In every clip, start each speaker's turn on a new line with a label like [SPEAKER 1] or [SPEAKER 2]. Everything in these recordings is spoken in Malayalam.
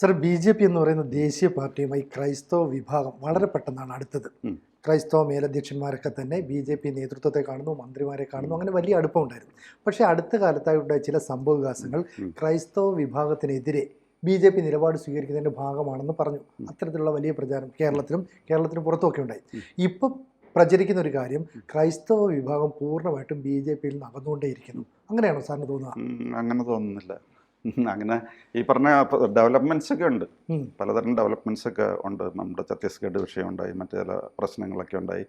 [SPEAKER 1] സർ ബി ജെ പി എന്ന് പറയുന്ന ദേശീയ പാർട്ടിയുമായി ക്രൈസ്തവ വിഭാഗം വളരെ പെട്ടെന്നാണ് അടുത്തത്. ക്രൈസ്തവ മേലധ്യക്ഷന്മാരൊക്കെ തന്നെ ബി ജെ പി നേതൃത്വത്തെ കാണുന്നു മന്ത്രിമാരെ കാണുന്നു അങ്ങനെ വലിയ അടുപ്പമുണ്ടായിരുന്നു പക്ഷേ അടുത്ത കാലത്തായി കാലത്തായിട്ടുണ്ടായ ചില സംഭവവികാസങ്ങൾ
[SPEAKER 2] വികാസങ്ങൾ
[SPEAKER 1] ക്രൈസ്തവ വിഭാഗത്തിനെതിരെ ബി ജെ പി നിലപാട് സ്വീകരിക്കുന്നതിന്റെ ഭാഗമാണെന്ന് പറഞ്ഞു. അത്തരത്തിലുള്ള വലിയ പ്രചാരണം കേരളത്തിലും കേരളത്തിന് പുറത്തുമൊക്കെ ഉണ്ടായി. ഇപ്പം പ്രചരിക്കുന്ന ഒരു കാര്യം ക്രൈസ്തവ വിഭാഗം പൂർണമായിട്ടും ബി ജെ പിയിൽ നിന്ന് അകന്നുകൊണ്ടേയിരിക്കുന്നു. അങ്ങനെയാണോ സാറിന്
[SPEAKER 2] തോന്നുന്നത് അങ്ങനെ തോന്നുന്നില്ല. അങ്ങനെ ഈ പറഞ്ഞ ഡെവലപ്മെന്റ്സ് ഒക്കെ ഉണ്ട്. പലതരം ഡെവലപ്മെന്റ്സ് ഒക്കെ ഉണ്ട്. നമ്മുടെ ഛത്തീസ്ഗഡ് വിഷയം ഉണ്ടായി മറ്റു ചില പ്രശ്നങ്ങളൊക്കെ ഉണ്ടായി.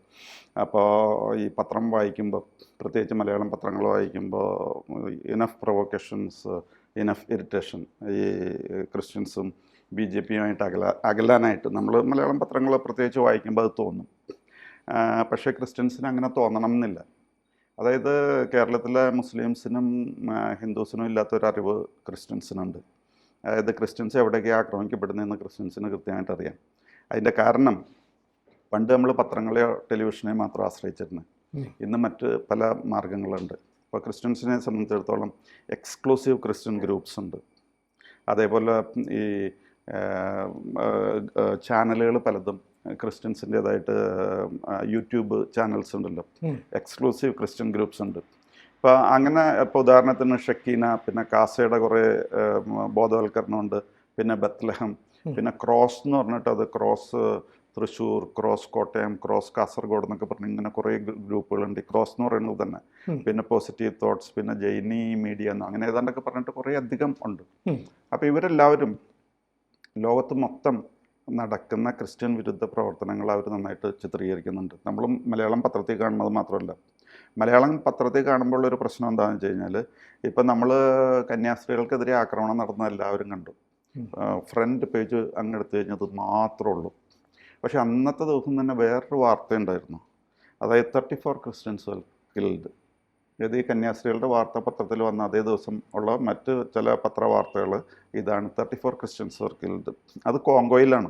[SPEAKER 2] അപ്പോൾ ഈ പത്രം വായിക്കുമ്പോൾ പ്രത്യേകിച്ച് മലയാളം പത്രങ്ങൾ വായിക്കുമ്പോൾ ഇനഫ് പ്രൊവോക്കേഷൻസ് ഇനഫ് ഇറിറ്റേഷൻ ഈ ക്രിസ്ത്യൻസും ബി ജെ പിയുമായിട്ട് അകല അകലാനായിട്ട് നമ്മൾ മലയാളം പത്രങ്ങൾ പ്രത്യേകിച്ച് വായിക്കുമ്പോൾ അത് തോന്നും. പക്ഷേ ക്രിസ്ത്യൻസിന് അങ്ങനെ തോന്നണം എന്നില്ല. അതായത് കേരളത്തിലെ മുസ്ലിംസിനും ഹിന്ദുസിനും ഇല്ലാത്തൊരറിവ് ക്രിസ്ത്യൻസിനുണ്ട്. അതായത് ക്രിസ്ത്യൻസ് എവിടെയൊക്കെ ആക്രമിക്കപ്പെടുന്നതെന്ന് ക്രിസ്ത്യൻസിന് കൃത്യമായിട്ട് അറിയാം. അതിന്റെ കാരണം പണ്ട് നമ്മൾ പത്രങ്ങളെയോ ടെലിവിഷനെയോ മാത്രം ആശ്രയിച്ചിരുന്നു ഇന്ന് മറ്റ് പല മാർഗങ്ങളുണ്ട്. ഇപ്പോൾ ക്രിസ്ത്യൻസിനെ സംബന്ധിച്ചിടത്തോളം എക്സ്ക്ലൂസീവ് ക്രിസ്ത്യൻ ഗ്രൂപ്പ്സ് ഉണ്ട്. അതേപോലെ ഈ ചാനലുകൾ പലതും ക്രിസ്ത്യൻസിന്റേതായിട്ട് യൂട്യൂബ് ചാനൽസ് ഉണ്ടല്ലോ. എക്സ്ക്ലൂസീവ് ക്രിസ്ത്യൻ ഗ്രൂപ്പ്സ് ഉണ്ട്. ഇപ്പോൾ അങ്ങനെ ഇപ്പോൾ ഉദാഹരണത്തിന് ഷക്കീന പിന്നെ കാസയുടെ കുറേ ബോധവൽക്കരണമുണ്ട് പിന്നെ ബത്ലഹം പിന്നെ ക്രോസ് എന്ന് പറഞ്ഞിട്ട് അത് cross Thrissur cross Kottayam cross Kasaragod എന്നൊക്കെ പറഞ്ഞ് ഇങ്ങനെ കുറേ ഗ്രൂപ്പുകളുണ്ട്. ക്രോസ് എന്ന് പറയുന്നത് തന്നെ. പിന്നെ പോസിറ്റീവ് തോട്ട്സ് പിന്നെ ജൈനി മീഡിയ എന്നോ അങ്ങനെ ഏതാണ്ടൊക്കെ പറഞ്ഞിട്ട് കുറേ അധികം ഉണ്ട്. അപ്പോൾ ഇവരെല്ലാവരും ലോകത്ത് മൊത്തം നടക്കുന്ന ക്രിസ്ത്യൻ വിരുദ്ധ പ്രവർത്തനങ്ങൾ അവർ നന്നായിട്ട് ചിത്രീകരിക്കുന്നുണ്ട്. നമ്മളും മലയാളം പത്രത്തിൽ കാണുന്നത് മാത്രമല്ല. മലയാളം പത്രത്തിൽ കാണുമ്പോൾ ഒരു പ്രശ്നം എന്താണെന്ന് വെച്ച് കഴിഞ്ഞാൽ ഇപ്പം നമ്മൾ കന്യാസ്ത്രീകൾക്കെതിരെ ആക്രമണം നടന്ന എല്ലാവരും കണ്ടു. ഫ്രണ്ട് പേജ് അങ്ങ് എടുത്തു കഴിഞ്ഞത് മാത്രമേ ഉള്ളൂ. പക്ഷെ അന്നത്തെ ദിവസം തന്നെ വേറൊരു വാർത്തയുണ്ടായിരുന്നു അതായത് തേർട്ടി ഫോർ ക്രിസ്ത്യൻസ് കിൽഡ് അതായത് ഈ കന്യാസ്ത്രീകളുടെ വാർത്താപത്രത്തിൽ വന്ന അതേ ദിവസം ഉള്ള മറ്റ് ചില പത്രവാർത്തകൾ ഇതാണ് തേർട്ടി ഫോർ ക്രിസ്ത്യൻസ് വർ അത് കോങ്കോയിലാണ്.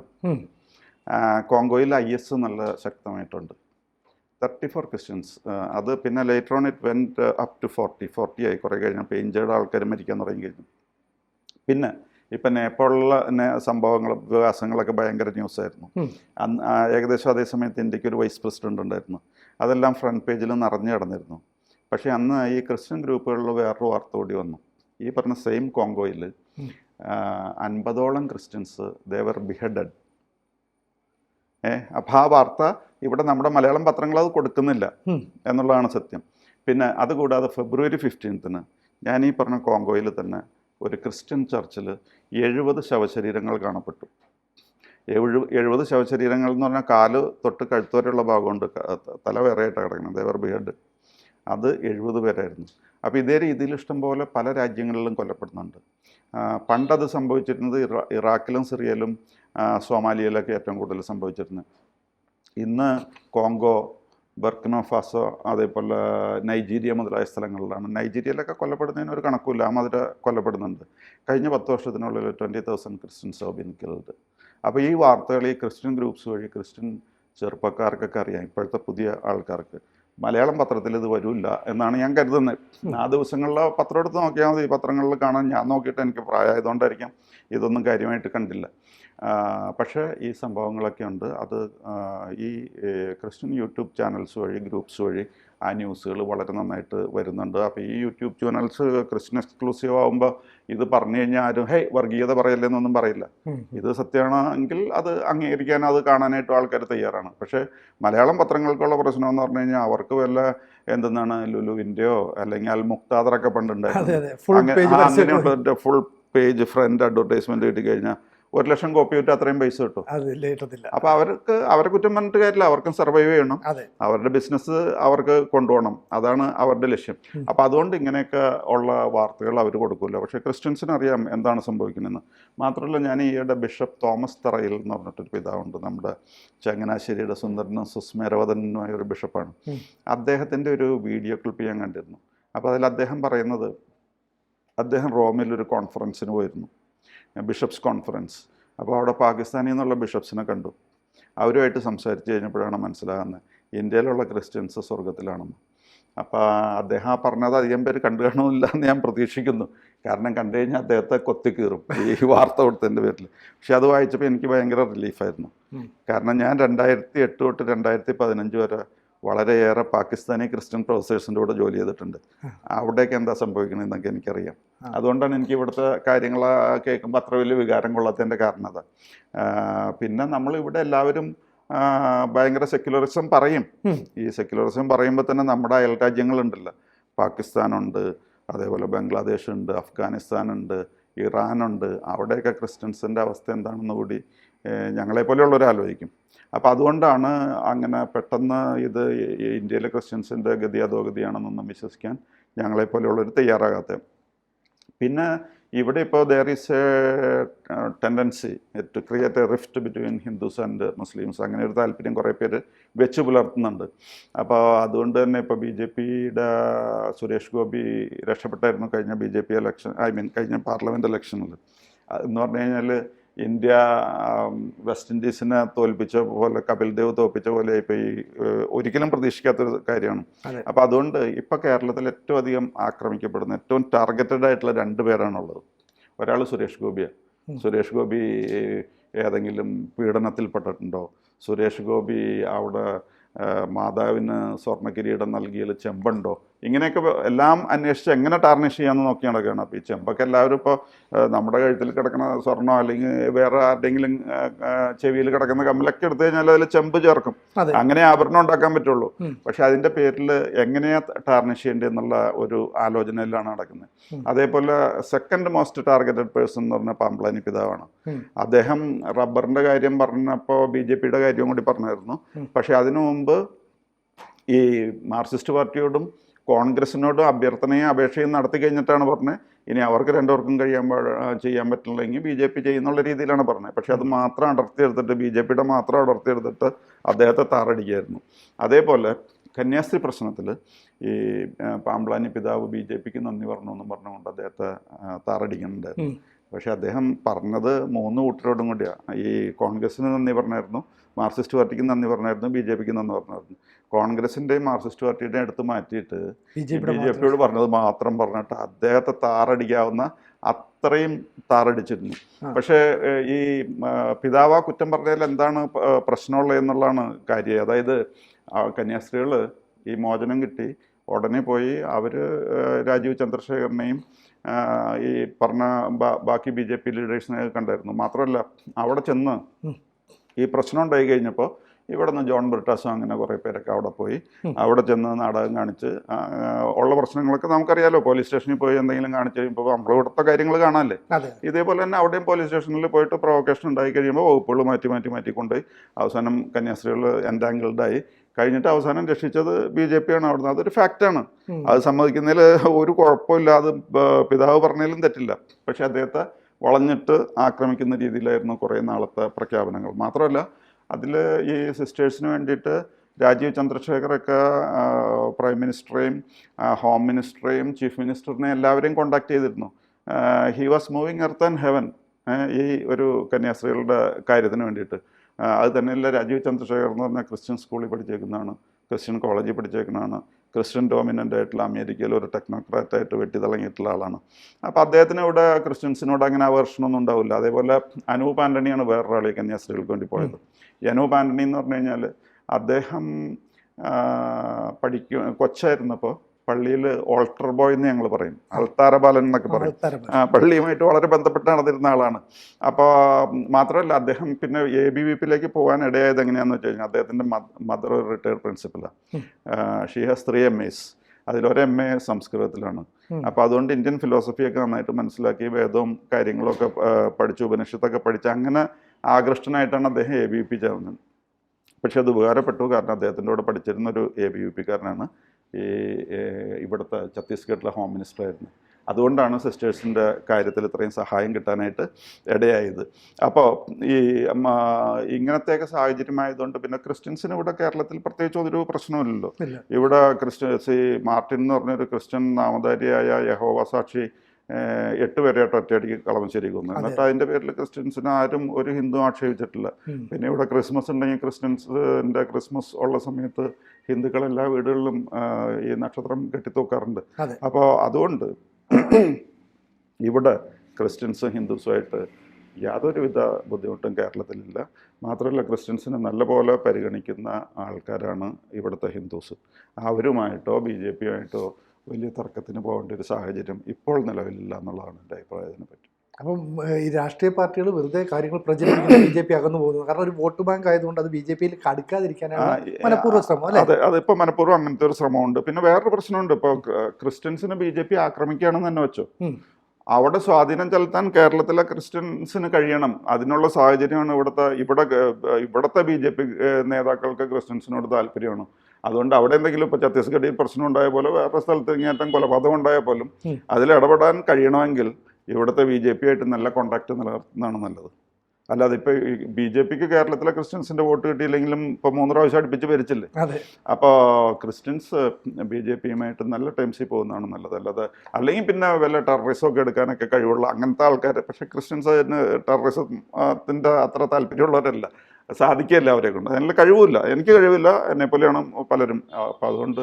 [SPEAKER 2] കോങ്കോയിൽ ഐ എസ് നല്ല ശക്തമായിട്ടുണ്ട്. തേർട്ടി ഫോർ ക്രിസ്ത്യൻസ് അത് പിന്നെ later on it went up to forty forty ആയി കുറേ കഴിഞ്ഞപ്പോൾ ഇഞ്ചേർഡ് ആൾക്കാർ മരിക്കാൻ തുടങ്ങി കഴിഞ്ഞു. പിന്നെ ഇപ്പം നേപ്പാളിലെ സംഭവങ്ങൾ വികാസങ്ങളൊക്കെ ഭയങ്കര ന്യൂസായിരുന്നു
[SPEAKER 1] ആയിരുന്നു.
[SPEAKER 2] അന്ന് ഏകദേശം അതേ സമയത്ത് ഇന്ത്യയ്ക്ക് ഒരു വൈസ് പ്രസിഡന്റ് ഉണ്ടായിരുന്നു. അതെല്ലാം ഫ്രണ്ട് പേജിൽ നിറഞ്ഞു കിടന്നിരുന്നു. പക്ഷേ അന്ന് ഈ ക്രിസ്ത്യൻ ഗ്രൂപ്പുകളിൽ വേറൊരു വാർത്ത കൂടി വന്നു. ഈ പറഞ്ഞ സെയിം കോങ്കോയിൽ. അൻപതോളം ക്രിസ്ത്യൻസ് ദേവർ ബിഹെഡഡ്. ഏ അപ്പം ആ വാർത്ത ഇവിടെ നമ്മുടെ മലയാളം പത്രങ്ങൾ അത് കൊടുക്കുന്നില്ല എന്നുള്ളതാണ് സത്യം. പിന്നെ അതുകൂടാതെ ഫെബ്രുവരി ഫിഫ്റ്റീൻത്തിന് ഞാൻ ഈ പറഞ്ഞ കോങ്കോയിൽ തന്നെ ഒരു ക്രിസ്ത്യൻ ചർച്ചിൽ എഴുപത് ശവശരീരങ്ങൾ കാണപ്പെട്ടു. എഴു എഴുപത് ശവശരീരങ്ങൾ എന്ന് പറഞ്ഞാൽ കാൽ തൊട്ട് കഴുത്തുവരെയുള്ള ഭാഗമുണ്ട് തല വേറെയായിട്ടാണ് കിടക്കുന്നത്. ദേവർ ബിഹെഡ് അത് എഴുപത് പേരായിരുന്നു. അപ്പോൾ ഇതേ രീതിയിൽ ഇഷ്ടംപോലെ പല രാജ്യങ്ങളിലും കൊല്ലപ്പെടുന്നുണ്ട്. പണ്ടത് സംഭവിച്ചിരുന്നത് ഇറാ ഇറാഖിലും സിറിയയിലും സോമാലിയയിലൊക്കെ ഏറ്റവും കൂടുതൽ സംഭവിച്ചിരുന്നത്. ഇന്ന് കോങ്കോ ബർക്കിനോ ഫാസോ അതേപോലെ നൈജീരിയ മുതലായ സ്ഥലങ്ങളിലാണ്. നൈജീരിയയിലൊക്കെ കൊല്ലപ്പെടുന്നതിന് ഒരു കണക്കുമില്ല. ആ മധുര കൊല്ലപ്പെടുന്നുണ്ട്. കഴിഞ്ഞ പത്ത് വർഷത്തിനുള്ളിൽ twenty thousand Christians have killed അപ്പോൾ ഈ വാർത്തകൾ ഈ ക്രിസ്ത്യൻ ഗ്രൂപ്പ്സ് വഴി ക്രിസ്ത്യൻ ചെറുപ്പക്കാർക്കൊക്കെ അറിയാം. ഇപ്പോഴത്തെ പുതിയ ആൾക്കാർക്ക്. മലയാളം പത്രത്തിൽ ഇത് വരില്ല എന്നാണ് ഞാൻ കരുതുന്നത്. ആ ദിവസങ്ങളിലെ പത്രം എടുത്ത് നോക്കിയാൽ മതി. പത്രങ്ങളിൽ കാണാൻ ഞാൻ നോക്കിയിട്ട് എനിക്ക് പ്രായമായതുകൊണ്ടായിരിക്കാം ഇതൊന്നും കാര്യമായിട്ട് കണ്ടില്ല. പക്ഷേ ഈ സംഭവങ്ങളൊക്കെ ഉണ്ട്. അത് ഈ ക്രിസ്ത്യൻ യൂട്യൂബ് ചാനൽസ് വഴി ഗ്രൂപ്പ്സ് വഴി ആ ന്യൂസുകൾ വളരെ നന്നായിട്ട് വരുന്നുണ്ട്. അപ്പോൾ ഈ യൂട്യൂബ് ചാനൽസ് ക്രിസ്ത്യൻ എക്സ്ക്ലൂസീവ് ആകുമ്പോൾ ഇത് പറഞ്ഞു കഴിഞ്ഞാൽ ആരും ഹേ വർഗീയത പറയല്ലെന്നൊന്നും പറയില്ല. ഇത് സത്യമാണെങ്കിൽ അത് അംഗീകരിക്കാൻ അത് കാണാനായിട്ട് ആൾക്കാർ തയ്യാറാണ്. പക്ഷേ മലയാളം പത്രങ്ങൾക്കുള്ള പ്രശ്നം എന്ന് പറഞ്ഞു കഴിഞ്ഞാൽ അവർക്ക് വല്ല എന്തെന്നാണ് ലുലുവിന്റെയോ അല്ലെങ്കിൽ അൽ മുക്താദറൊക്കെ പണ്ടുണ്ടായിരുന്നു.
[SPEAKER 1] അതെ ഫുൾ പേജ്
[SPEAKER 2] ഫ്രണ്ട് അഡ്വർടൈസ്മെന്റ് കിട്ടി കഴിഞ്ഞാൽ ഒരു ലക്ഷം കോപ്പി വിറ്റ് അത്രയും പൈസ കിട്ടും. അപ്പൊ അവർക്ക് അവരെ കുറ്റം പറഞ്ഞിട്ട് കാര്യമില്ല അവർക്കും സർവൈവ് ചെയ്യണം. അവരുടെ ബിസിനസ് അവർക്ക് കൊണ്ടുപോകണം. അതാണ് അവരുടെ ലക്ഷ്യം.
[SPEAKER 1] അപ്പൊ
[SPEAKER 2] അപ്പോൾ അതുകൊണ്ട് ഇങ്ങനെയൊക്കെ ഉള്ള വാർത്തകൾ അവർ കൊടുക്കില്ല പക്ഷെ ക്രിസ്ത്യൻസിന് അറിയാം എന്താണ് സംഭവിക്കുന്നതെന്ന്. മാത്രമല്ല ഞാൻ ഈയിടെ ബിഷപ്പ് തോമസ് തറയിൽ എന്ന് പറഞ്ഞിട്ടൊരു പിതാവുണ്ട്. നമ്മുടെ ചങ്ങനാശ്ശേരിയുടെ സുന്ദരനും സുസ്മേരവദനുമായ ഒരു ബിഷപ്പാണ്.
[SPEAKER 1] അദ്ദേഹത്തിന്റെ
[SPEAKER 2] അദ്ദേഹത്തിന്റെ ഒരു വീഡിയോ ക്ലിപ്പ് ഞാൻ കണ്ടിരുന്നു. അപ്പോൾ അതിൽ അദ്ദേഹം പറയുന്നത് അദ്ദേഹം റോമിൽ ഒരു കോൺഫറൻസിന് പോയിരുന്നു. Bishops conference. അപ്പോൾ അവിടെ പാകിസ്ഥാനിൽ നിന്നുള്ള ബിഷപ്സിനെ കണ്ടു. അവരുമായിട്ട് സംസാരിച്ച് കഴിഞ്ഞപ്പോഴാണ് മനസ്സിലാകുന്നത് ഇന്ത്യയിലുള്ള ക്രിസ്ത്യൻസ് സ്വർഗത്തിലാണെന്ന് അപ്പോൾ അദ്ദേഹം ആ പറഞ്ഞത് അധികം പേര് കണ്ടു കാണുന്നില്ല എന്ന് ഞാൻ പ്രതീക്ഷിക്കുന്നു. കാരണം കണ്ടു കഴിഞ്ഞാൽ അദ്ദേഹത്തെ കൊത്തി കീറും ഈ വാർത്ത കൊടുത്തതിന്റെ പേരിൽ. പക്ഷെ അത് വായിച്ചപ്പോൾ എനിക്ക് ഭയങ്കര റിലീഫായിരുന്നു. കാരണം ഞാൻ രണ്ടായിരത്തി എട്ട് തൊട്ട് രണ്ടായിരത്തി പതിനഞ്ച് വരെ വളരെയേറെ പാകിസ്ഥാനി ക്രിസ്ത്യൻ പ്രൊഫസേഴ്സിന്റെ കൂടെ ജോലി ചെയ്തിട്ടുണ്ട്. അവിടേക്ക് എന്താ സംഭവിക്കണമെന്നൊക്കെ എനിക്കറിയാം. അതുകൊണ്ടാണ് എനിക്ക് ഇവിടുത്തെ കാര്യങ്ങൾ കേൾക്കുമ്പോൾ അത്ര വലിയ വികാരം കൊള്ളാത്തതിന്റെ കാരണം അത്. പിന്നെ നമ്മളിവിടെ എല്ലാവരും ഭയങ്കര സെക്യുലറിസം പറയും. ഈ സെക്യുലറിസം പറയുമ്പോൾ തന്നെ നമ്മുടെ അയൽ രാജ്യങ്ങളുണ്ടല്ലോ. പാകിസ്ഥാനുണ്ട് അതേപോലെ ബംഗ്ലാദേശ് ഉണ്ട് അഫ്ഗാനിസ്ഥാൻ ഉണ്ട് ഇറാനുണ്ട്. അവിടെയൊക്കെ ക്രിസ്ത്യൻസിന്റെ അവസ്ഥ എന്താണെന്ന് കൂടി ഞങ്ങളെപ്പോലെയുള്ളവർ ആലോചിക്കും. അപ്പോൾ അതുകൊണ്ടാണ് അങ്ങനെ പെട്ടെന്ന് ഇത് ഇന്ത്യയിലെ ക്രിസ്ത്യൻസിന്റെ ഗതി അധോഗതിയാണെന്നൊന്നും വിശ്വസിക്കാൻ ഞങ്ങളെപ്പോലെയുള്ളവർ തയ്യാറാകാത്തത്. പിന്നെ ഇവിടെ ഇപ്പോൾ there is a tendency to create a rift between Hindus and Muslims അങ്ങനെ ഒരു താല്പര്യം കുറേ പേര് വെച്ച് പുലർത്തുന്നുണ്ട്. അപ്പോൾ അതുകൊണ്ട് തന്നെ ഇപ്പോൾ ബി ജെ പിയുടെ സുരേഷ് ഗോപി രക്ഷപ്പെട്ടായിരുന്നു കഴിഞ്ഞ B J P election I mean കഴിഞ്ഞ പാർലമെന്റ് ഇലക്ഷനിൽ എന്ന് പറഞ്ഞു കഴിഞ്ഞാൽ ഇന്ത്യ വെസ്റ്റ് ഇൻഡീസിനെ തോൽപ്പിച്ച പോലെ കപിൽ ദേവ് തോൽപ്പിച്ച പോലെ ഇപ്പോൾ ഈ ഒരിക്കലും പ്രതീക്ഷിക്കാത്തൊരു കാര്യമാണ്. അപ്പോൾ അതുകൊണ്ട് ഇപ്പോൾ കേരളത്തിൽ ഏറ്റവും അധികം ആക്രമിക്കപ്പെടുന്ന ഏറ്റവും ടാർഗറ്റഡ് ആയിട്ടുള്ള രണ്ട് പേരാണുള്ളത്. ഒരാൾ സുരേഷ് ഗോപിയാണ് സുരേഷ് ഗോപി ഏതെങ്കിലും പീഡനത്തിൽപ്പെട്ടിട്ടുണ്ടോ? സുരേഷ് ഗോപി അവിടെ മാതാവിന് സ്വർണ കിരീടം നൽകിയതിൽ ചെമ്പുണ്ടോ? ഇങ്ങനെയൊക്കെ എല്ലാം അന്വേഷിച്ച് എങ്ങനെ ടാർണിഷ് ചെയ്യാമെന്ന് നോക്കി നടക്കുകയാണ് അപ്പോൾ ഈ ചെമ്പൊക്കെ എല്ലാവരും ഇപ്പോൾ നമ്മുടെ കഴുത്തിൽ കിടക്കുന്ന സ്വർണോ അല്ലെങ്കിൽ വേറെ ആരുടെങ്കിലും ചെവിയിൽ കിടക്കുന്ന കമ്മലൊക്കെ എടുത്തു കഴിഞ്ഞാൽ അതിൽ ചെമ്പ് ചേർക്കും. അങ്ങനെ ആഭരണം ഉണ്ടാക്കാൻ പറ്റുള്ളൂ. പക്ഷെ അതിന്റെ പേരിൽ എങ്ങനെയാ ടാർണിഷ് ചെയ്യേണ്ടത് എന്നുള്ള ഒരു ആലോചനയിലാണ് നടക്കുന്നത്. അതേപോലെ സെക്കൻഡ് മോസ്റ്റ് ടാർഗറ്റഡ് പേഴ്സൺ എന്ന് പറഞ്ഞ പാമ്പ്ലാനി പിതാവാണ്. അദ്ദേഹം റബ്ബറിന്റെ കാര്യം പറഞ്ഞപ്പോൾ ബി ജെ പിയുടെ കാര്യവും കൂടി പറഞ്ഞായിരുന്നു. പക്ഷെ അതിനു മുമ്പ് ഈ മാർക്സിസ്റ്റ് പാർട്ടിയോടും കോൺഗ്രസിനോടും അഭ്യർത്ഥനയും അപേക്ഷയും നടത്തി കഴിഞ്ഞിട്ടാണ് പറഞ്ഞത്. ഇനി അവർക്ക് രണ്ടുപേർക്കും കഴിയാൻ ചെയ്യാൻ പറ്റില്ലെങ്കിൽ ബി ജെ പി ചെയ്യുന്നുള്ള രീതിയിലാണ് പറഞ്ഞത്. പക്ഷേ അത് മാത്രം അടർത്തിയെടുത്തിട്ട് ബി ജെ പിയുടെ മാത്രം അടർത്തിയെടുത്തിട്ട് അദ്ദേഹത്തെ താറടിക്കുകയായിരുന്നു. അതേപോലെ കന്യാസ്ത്രീ പ്രശ്നത്തിൽ ഈ പാമ്പ്ളാനി പിതാവ് ബി ജെ പിക്ക് നന്ദി പറഞ്ഞു എന്നും പറഞ്ഞുകൊണ്ട് അദ്ദേഹത്തെ താറടിക്കുന്നുണ്ടായിരുന്നു. പക്ഷെ അദ്ദേഹം പറഞ്ഞത് മൂന്ന് കൂട്ടരോടും കൂടിയാണ് ഈ കോൺഗ്രസ്സിന് നന്ദി പറഞ്ഞായിരുന്നു മാർക്സിസ്റ്റ് പാർട്ടിക്ക് നന്ദി പറഞ്ഞായിരുന്നു ബി ജെ പിക്ക് നന്ദി പറഞ്ഞായിരുന്നു. കോൺഗ്രസിന്റെയും മാർക്സിസ്റ്റ് പാർട്ടിയുടെയും അടുത്ത് മാറ്റിയിട്ട്
[SPEAKER 1] ബി ജെ പിയോട്
[SPEAKER 2] പറഞ്ഞത് മാത്രം പറഞ്ഞിട്ട് അദ്ദേഹത്തെ താറടിക്കാവുന്ന അത്രയും താറടിച്ചിരുന്നു. പക്ഷേ ഈ ആ, കുറ്റം പറഞ്ഞതിൽ എന്താണ് പ്രശ്നമുള്ളത് എന്നുള്ളതാണ് കാര്യം. അതായത് കന്യാസ്ത്രീകൾ ഈ മോചനം കിട്ടി ഉടനെ പോയി അവർ രാജീവ് ചന്ദ്രശേഖരനെയും ഈ പറഞ്ഞ ബാക്കി ബി ജെ പി ലീഡേഴ്സിനെ കണ്ടായിരുന്നു. മാത്രമല്ല അവിടെ ചെന്ന് ഈ പ്രശ്നം ഉണ്ടായി കഴിഞ്ഞപ്പോൾ ഇവിടെ നിന്ന് ജോൺ ബ്രിട്ടാസും അങ്ങനെ കുറേ പേരൊക്കെ അവിടെ പോയി. അവിടെ ചെന്ന് നാടകം കാണിച്ച് ഉള്ള പ്രശ്നങ്ങളൊക്കെ നമുക്കറിയാലോ. പോലീസ് സ്റ്റേഷനിൽ പോയി എന്തെങ്കിലും കാണിച്ചു കഴിയുമ്പോൾ നമ്മൾ ഇവിടുത്തെ കാര്യങ്ങൾ
[SPEAKER 1] കാണാല്ലേ?
[SPEAKER 2] ഇതേപോലെ തന്നെ അവിടെയും പോലീസ് സ്റ്റേഷനിൽ പോയിട്ട് പ്രൊവക്കേഷൻ ഉണ്ടായി കഴിയുമ്പോൾ വകുപ്പുകൾ മാറ്റി മാറ്റി മാറ്റിക്കൊണ്ട് അവസാനം കന്യാസ്ത്രീകൾ എൻഡാങ്കിൾഡായി കഴിഞ്ഞിട്ട് അവസാനം രക്ഷിച്ചത് ബി ജെ പി ആണ് അവിടുന്ന് അതൊരു ഫാക്റ്റാണ്. അത് സമ്മതിക്കുന്നതിൽ ഒരു കുഴപ്പമില്ല. അത് പിതാവ് പറഞ്ഞാലും തെറ്റില്ല. പക്ഷെ അദ്ദേഹത്തെ വളഞ്ഞിട്ട് ആക്രമിക്കുന്ന രീതിയിലായിരുന്നു കുറേ നാളത്തെ പ്രഖ്യാപനങ്ങൾ. മാത്രമല്ല അതിൽ ഈ സിസ്റ്റേഴ്സിന് വേണ്ടിയിട്ട് രാജീവ് ചന്ദ്രശേഖറൊക്കെ പ്രൈം മിനിസ്റ്ററെയും ഹോം മിനിസ്റ്ററെയും ചീഫ് മിനിസ്റ്ററിനെയും എല്ലാവരെയും കോണ്ടാക്ട് ചെയ്തിരുന്നു. He was moving earth and heaven ഈ ഒരു കന്യാസ്ത്രീകളുടെ കാര്യത്തിന് വേണ്ടിയിട്ട്. അത് തന്നെയല്ല രാജീവ് ചന്ദ്രശേഖർ എന്ന് പറഞ്ഞാൽ ക്രിസ്ത്യൻ സ്കൂളിൽ പഠിച്ചേക്കുന്നതാണ്. ക്രിസ്ത്യൻ കോളേജിൽ പഠിച്ചേക്കുന്നതാണ്. ക്രിസ്ത്യൻ ഡോമിനന്റ് ആയിട്ടുള്ള അമേരിക്കയിൽ ഒരു ടെക്നോക്രാറ്റായിട്ട് വെട്ടി തിളങ്ങിയിട്ടുള്ള ആളാണ്. അപ്പോൾ അദ്ദേഹത്തിന് ഇവിടെ ക്രിസ്ത്യൻസിനോട് അങ്ങനെ ആകർഷണമൊന്നും ഉണ്ടാവില്ല. അതേപോലെ അനൂപ് ആന്റണിയാണ് വേറൊരാൾ ഈ കന്യാസ്ത്രീകൾക്ക് വേണ്ടി പോയത്. ഈ അനൂപ് ആന്റണി എന്ന് പറഞ്ഞു കഴിഞ്ഞാൽ അദ്ദേഹം പഠിക്കും കൊച്ചായിരുന്നപ്പോൾ പള്ളിയിൽ ഓൾട്ടർ ബോയ് എന്ന് ഞങ്ങൾ പറയും. അൾത്താര ബാലൻ എന്നൊക്കെ പറയും. പള്ളിയുമായിട്ട് വളരെ ബന്ധപ്പെട്ട് നടന്നിരുന്ന ആളാണ്. അപ്പോൾ മാത്രമല്ല അദ്ദേഹം പിന്നെ എ ബി വി പിയിലേക്ക് പോകാൻ ഇടയായത് എങ്ങനെയാണെന്ന് വെച്ച് കഴിഞ്ഞാൽ അദ്ദേഹത്തിന്റെ mother retired പ്രിൻസിപ്പലാണ്. She has three M S അതിലൊരു എം എ സംസ്കൃതത്തിലാണ്. അപ്പോൾ അതുകൊണ്ട് ഇന്ത്യൻ ഫിലോസഫിയൊക്കെ നന്നായിട്ട് മനസ്സിലാക്കി വേദവും കാര്യങ്ങളൊക്കെ പഠിച്ചു ഉപനിഷത്തൊക്കെ പഠിച്ച് അങ്ങനെ ആകൃഷ്ടനായിട്ടാണ് അദ്ദേഹം എ ബി വി പി ചേർന്നത്. പക്ഷെ അത് ഉപകാരപ്പെട്ടു. കാരണം അദ്ദേഹത്തിന്റെ കൂടെ പഠിച്ചിരുന്ന ഒരു എ ബി വി പിക്കാരനാണ് ഈ ഇവിടുത്തെ ഛത്തീസ്ഗഡിലെ ഹോം മിനിസ്റ്റർ ആയിരുന്നു. അതുകൊണ്ടാണ് സിസ്റ്റേഴ്സിന്റെ കാര്യത്തിൽ ഇത്രയും സഹായം കിട്ടാനായിട്ട് ഇടയായത്. അപ്പോൾ ഈ ഇങ്ങനത്തെയൊക്കെ സാഹചര്യമായതുകൊണ്ട് പിന്നെ ക്രിസ്ത്യൻസിന് ഇവിടെ കേരളത്തിൽ പ്രത്യേകിച്ച് ഒരു പ്രശ്നമില്ലല്ലോ ഇവിടെ ക്രിസ്ത്യൻസ് ഈ മാർട്ടിൻ എന്ന് പറഞ്ഞൊരു ക്രിസ്ത്യൻ നാമധാരിയായ യഹോവ സാക്ഷി എട്ട് പേരെയായിട്ട് ഒറ്റയടിക്ക് കളമശ്ശേരി കൊന്നു എന്നിട്ട് അതിന്റെ പേരിൽ ക്രിസ്ത്യൻസിന് ആരും ഒരു ഹിന്ദു ആക്ഷേപിച്ചിട്ടില്ല. പിന്നെ ഇവിടെ ക്രിസ്മസ് ഉണ്ടെങ്കിൽ ക്രിസ്ത്യൻസിന്റെ ക്രിസ്മസ് ഉള്ള സമയത്ത് ഹിന്ദുക്കൾ എല്ലാ വീടുകളിലും ഈ നക്ഷത്രം കെട്ടിത്തൂക്കാറുണ്ട്. അപ്പോൾ അതുകൊണ്ട് ഇവിടെ ക്രിസ്ത്യൻസും ഹിന്ദുസുമായിട്ട് യാതൊരുവിധ ബുദ്ധിമുട്ടും കേരളത്തിലില്ല. മാത്രമല്ല ക്രിസ്ത്യൻസിനെ നല്ലപോലെ പരിഗണിക്കുന്ന ആൾക്കാരാണ് ഇവിടുത്തെ ഹിന്ദുസ്. അവരുമായിട്ടോ ബി ജെ പിയുമായിട്ടോ വലിയ തർക്കത്തിന് പോകേണ്ട ഒരു സാഹചര്യം ഇപ്പോൾ നിലവിലില്ല എന്നുള്ളതാണ് എന്റെ അഭിപ്രായത്തിനെ പറ്റി
[SPEAKER 1] അപ്പം ഈ രാഷ്ട്രീയ പാർട്ടികൾ വെറുതെ കാര്യങ്ങൾ പ്രചരിപ്പിക്കുന്ന ബി ജെ പി അകന്നു പോകുന്നു. കാരണം ഒരു വോട്ട് ബാങ്ക് ആയതുകൊണ്ട് അത് ബി ജെ പിയിൽ കടുക്കാതിരിക്കാനാണ് മനഃപൂർവ ശ്രമം അല്ലേ?
[SPEAKER 2] അതെ അതിപ്പോൾ മനഃപൂർവം അങ്ങനത്തെ ഒരു ശ്രമമുണ്ട്. പിന്നെ വേറൊരു പ്രശ്നമുണ്ട്. ഇപ്പോൾ ക്രിസ്ത്യൻസിനെ ബി ജെ പി ആക്രമിക്കുകയാണെന്ന് തന്നെ വെച്ചു. അവിടെ സ്വാധീനം ചെലുത്താൻ കേരളത്തിലെ ക്രിസ്ത്യൻസിന് കഴിയണം. അതിനുള്ള സാഹചര്യമാണ് ഇവിടുത്തെ ഇവിടെ ഇവിടുത്തെ ബി ജെ പി നേതാക്കൾക്ക് ക്രിസ്ത്യൻസിനോട് താല്പര്യമാണ്? അതുകൊണ്ട് അവിടെ എന്തെങ്കിലും ഇപ്പോൾ ഛത്തീസ്ഗഡിൽ പ്രശ്നം ഉണ്ടായ പോലെ വേറെ സ്ഥലത്ത് ഇങ്ങേറ്റം കൊലപാതകം ഉണ്ടായ പോലും. അതിൽ ഇടപെടാൻ കഴിയണമെങ്കിൽ ഇവിടുത്തെ ബി ജെ പി ആയിട്ട് നല്ല കോണ്ടാക്ട് നിലനിർത്തുന്നതാണ് നല്ലത്. അല്ലാതെ ഇപ്പോൾ ബി ജെ പിക്ക് കേരളത്തിലെ ക്രിസ്ത്യൻസിന്റെ വോട്ട് കിട്ടിയില്ലെങ്കിലും ഇപ്പോൾ മൂന്ന് പ്രാവശ്യം അടുപ്പിച്ച് ഭരിച്ചില്ലേ?
[SPEAKER 1] അതെ.
[SPEAKER 2] അപ്പോൾ ക്രിസ്ത്യൻസ് ബി ജെ പിയുമായിട്ട് നല്ല ടൈംസിൽ പോകുന്നതാണ് നല്ലത്. അല്ലാതെ അല്ലെങ്കിൽ പിന്നെ വല്ല ടെററിസം ഒക്കെ എടുക്കാനൊക്കെ കഴിവുള്ള അങ്ങനത്തെ ആൾക്കാർ പക്ഷേ ക്രിസ്ത്യൻസ് അതിന് ടെററിസത്തിന്റെ അത്ര താല്പര്യമുള്ളവരല്ല. സാധിക്കില്ല അവരെ കൊണ്ട്. അതിനുള്ള കഴിവില്ല. എനിക്ക് കഴിവില്ല. എന്നെ പോലെയാണ് പലരും. അപ്പോൾ അതുകൊണ്ട്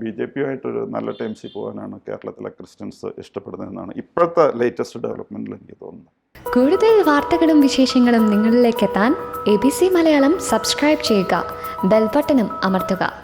[SPEAKER 2] ബി ജെ പിയുമായിട്ടൊരു നല്ല ടൈംസിൽ പോകാനാണ് കേരളത്തിലെ ക്രിസ്ത്യൻസ് ഇഷ്ടപ്പെടുന്നതെന്നാണ് ഇപ്പോഴത്തെ ലേറ്റസ്റ്റ് ഡെവലപ്മെന്റിൽ എനിക്ക് തോന്നുന്നത്.
[SPEAKER 3] കൂടുതൽ വാർത്തകളും വിശേഷങ്ങളും നിങ്ങളിലേക്ക് എത്താൻ A B C Malayalam subscribe ചെയ്യുക. ബെൽബട്ടനും അമർത്തുക.